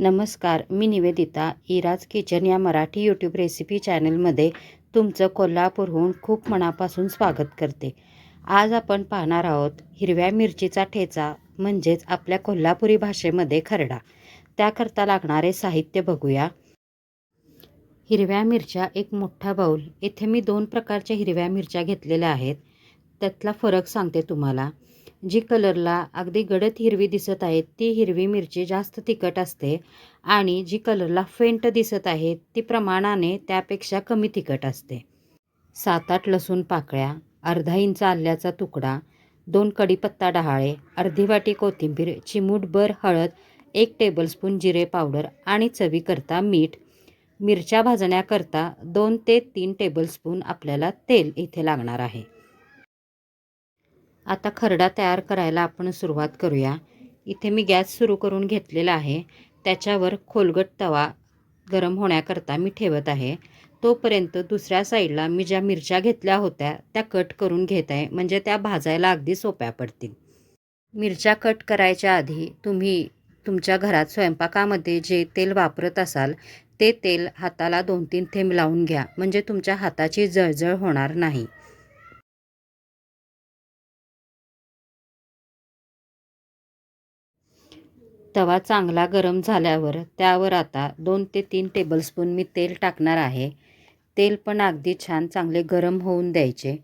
नमस्कार मी Nivedita Ira's kitchen या Marathi YouTube recipe चॅनलमध्ये तुमचं कोल्हापूरहून खूप मनापासून स्वागत करते. आज आपण पाहणार आहोत हिरव्या मिरचीचा ठेचा म्हणजेच आपल्या कोल्हापुरी भाषेमध्ये खरडा. त्याकरता लागणारे साहित्य बघूया. हिरव्या मिरच्या एक मोठा बाऊल. इथे मी दोन प्रकारच्या हिरव्या मिरच्या घेतलेल्या आहेत. त्यातला फरक सांगते तुम्हाला. जी कलरला अगदी गडद हिरवी दिसत आहे ती हिरवी मिरची जास्त तिखट असते आणि जी कलरला फेंट दिसत आहे ती प्रमाणाने त्यापेक्षा कमी तिखट असते. सात आठ लसूण पाकळ्या अर्धा इंच आल्याचा तुकडा दोन कढीपत्ता डहाळे अर्धी वाटी कोथिंबीर चिमूटभर हळद एक टेबलस्पून जिरे पावडर आणि चवीकरता मीठ. मिरच्या भाजण्याकरता दोन ते तीन टेबलस्पून आपल्याला तेल इथे लागणार आहे. आता खरडा तयार करायला आपण सुरुवात करूया. इथे मी गॅस सुरू करून घेतलेला आहे. त्याच्यावर खोलगट तवा गरम होण्याकरता मी ठेवत आहे. तोपर्यंत दुसऱ्या साईडला मी ज्या मिरच्या घेतल्या होत्या त्या कट करून घेत आहे. म्हणजे त्या भाजायला अगदी सोप्या पडतील. मिरच्या कट करायच्या आधी तुम्ही तुमच्या घरात स्वयंपाकामध्ये जे तेल वापरत असाल ते तेल हाताला दोन तीन थेंब लावून घ्या. म्हणजे तुमच्या हाताची जळजळ होणार नाही. तवा चांगला गरम झाल्यावर त्यावर आता दोन ते तीन टेबलस्पून मी तेल टाकणार आहे. तेल पण अगदी छान चांगले गरम होऊन द्यायचे.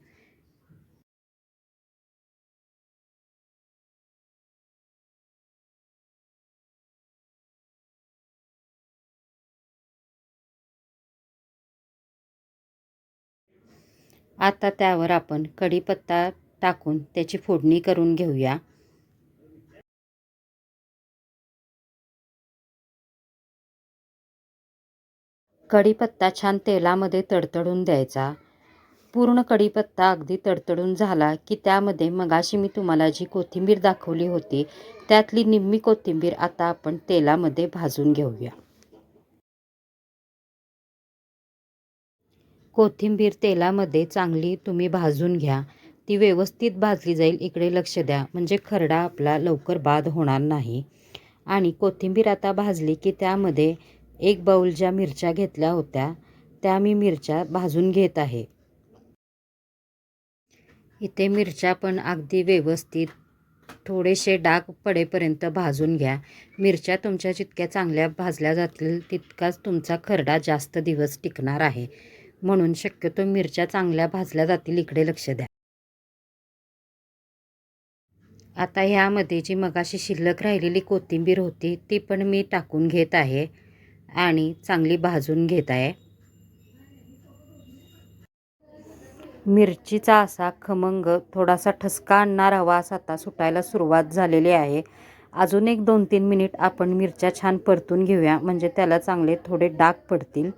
आता त्यावर आपण कढीपत्ता टाकून त्याची फोडणी करून घेऊया. कढीपत्ता छान तेलामध्ये तडतडून द्यायचा. पूर्ण कढीपत्ता अगदी तडतडून झाला की त्यामध्ये मगाशी मी तुम्हाला जी कोथिंबीर दाखवली होती त्यातली निम्मी कोथिंबीर आता आपण तेलामध्ये भाजून घेऊया. कोथिंबीर तेलामध्ये चांगली तुम्ही भाजून घ्या. ती व्यवस्थित भाजली जाईल. इकडे लक्ष द्या. म्हणजे खरडा आपला लवकर बाद होणार नाही. आणि कोथिंबीर आता भाजली की त्यामध्ये एक बाऊल ज्या मिरच्या घेतल्या होत्या त्या मी मिरच्या भाजून घेत आहे. इथे मिरच्या पण अगदी व्यवस्थित थोडेसे डाग पडेपर्यंत भाजून घ्या. मिरच्या तुमच्या जितक्या चांगल्या भाजल्या जातील तितकाच तुमचा खरडा जास्त दिवस टिकणार आहे. म्हणून शक्यतो मिरच्या चांगल्या भाजल्या जातील इकडे लक्ष द्या. आता ह्यामध्ये जी मगाशी शिल्लक राहिलेली कोथिंबीर होती ती पण मी टाकून घेत आहे. आणि चांगली भाजून घेत आहे मिरचीचा असा खमंग थोडासा ठसका आणणार हवा असा आता सुटायला सुरुवात झालेली आहे. अजून एक दोन तीन मिनिट आपण मिरच्या छान परतून घेऊया म्हणजे त्याला चांगले थोडे डाग पडतील.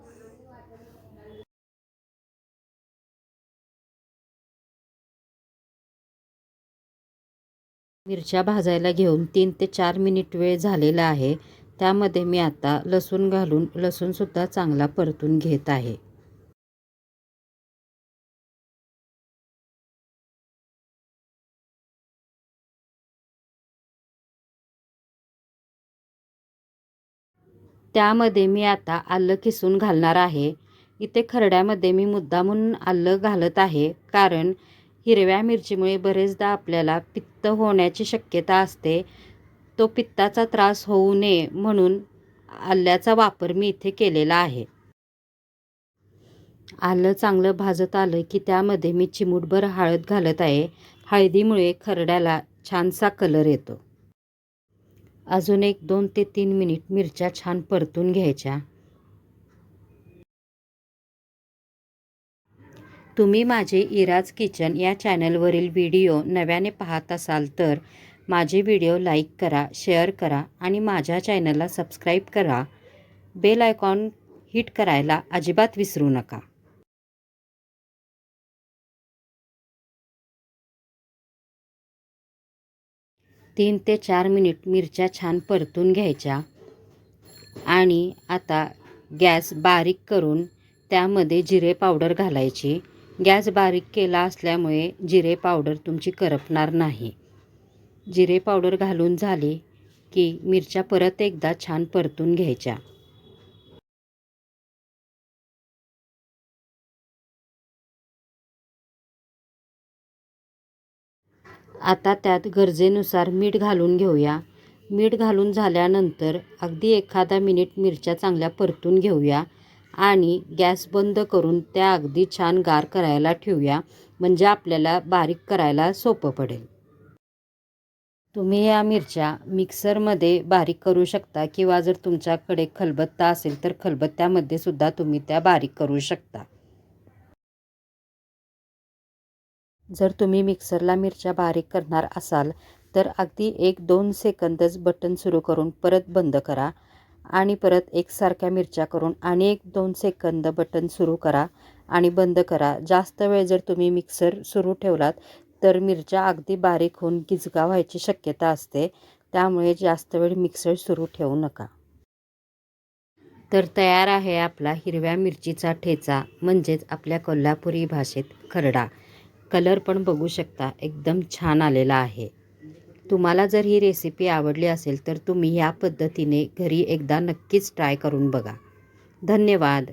मिरच्या भाजायला घेऊन तीन ते चार मिनिट वेळ झालेला आहे. त्यामध्ये मी आता लसूण घालून लसूणसुद्धा चांगला परतून घेत आहे. त्यामध्ये मी आता आलं किसून घालणार आहे. इथे खरड्यामध्ये मी मुद्दामून आलं घालत आहे कारण हिरव्या मिरचीमुळे बरेचदा आपल्याला पित्त होण्याची शक्यता असते. तो पित्ताचा त्रास होऊ नये म्हणून आल्याचा वापर मी इथे केलेला आहे. आलं चांगलं भाजत आलं की त्यामध्ये मी चिमूटभर हळद घालत आहे. हळदीमुळे खरड्याला छानसा कलर येतो. अजून एक दोन ते तीन मिनिट मिरच्या छान परतून घ्यायच्या. तुम्ही माझे इराज किचन या चॅनलवरील व्हिडिओ नव्याने पाहत असाल तर माझे व्हिडिओ लाईक करा शेअर करा आणि माझ्या चॅनलला सबस्क्राईब करा. बेल आयकॉन हिट करायला अजिबात विसरू नका. तीन ते चार मिनिट मिरच्या छान परतून घ्यायच्या आणि आता गॅस बारीक करून त्यामध्ये जिरे पावडर घालायची. गॅस बारीक केला असल्यामुळे जिरे पावडर तुमची करपणार नाही. जिरे पावडर घालून झाली की मिरच्या परत एकदा छान परतून घ्यायच्या. आता त्यात गरजेनुसार मीठ घालून घेऊया. मीठ घालून झाल्यानंतर अगदी एखादा मिनिट मिरच्या चांगल्या परतून घेऊया आणि गॅस बंद करून त्या अगदी छान गार करायला ठेवूया. म्हणजे आपल्याला बारीक करायला सोपं पडेल. तुम्ही या मिरच्या मिक्सरमध्ये बारीक करू शकता किंवा जर तुमच्याकडे खलबत्ता असेल तर खलबत्त्यामध्ये सुद्धा तुम्ही त्या बारीक करू शकता. जर तुम्ही मिक्सरला मिरच्या बारीक करणार असाल तर अगदी एक दोन सेकंदच बटन सुरू करून परत बंद करा आणि परत एकसारख्या मिरच्या करून आणि एक दोन सेकंद बटन सुरू करा आणि बंद करा. जास्त वेळ जर तुम्ही मिक्सर सुरू ठेवलात तर मिरच्या अगदी बारीक होऊन गिजगा व्हायची शक्यता असते. त्यामुळे जास्त वेळ मिक्सर सुरू ठेवू नका. तर तयार आहे आपला हिरव्या मिरचीचा ठेचा म्हणजेच आपल्या कोल्हापुरी भाषेत खरडा. कलर पण बघू शकता एकदम छान आलेला आहे. तुम्हाला जर ही रेसिपी आवडली असेल तर तुम्ही ह्या पद्धतीने घरी एकदा नक्कीच ट्राय करून बघा. धन्यवाद.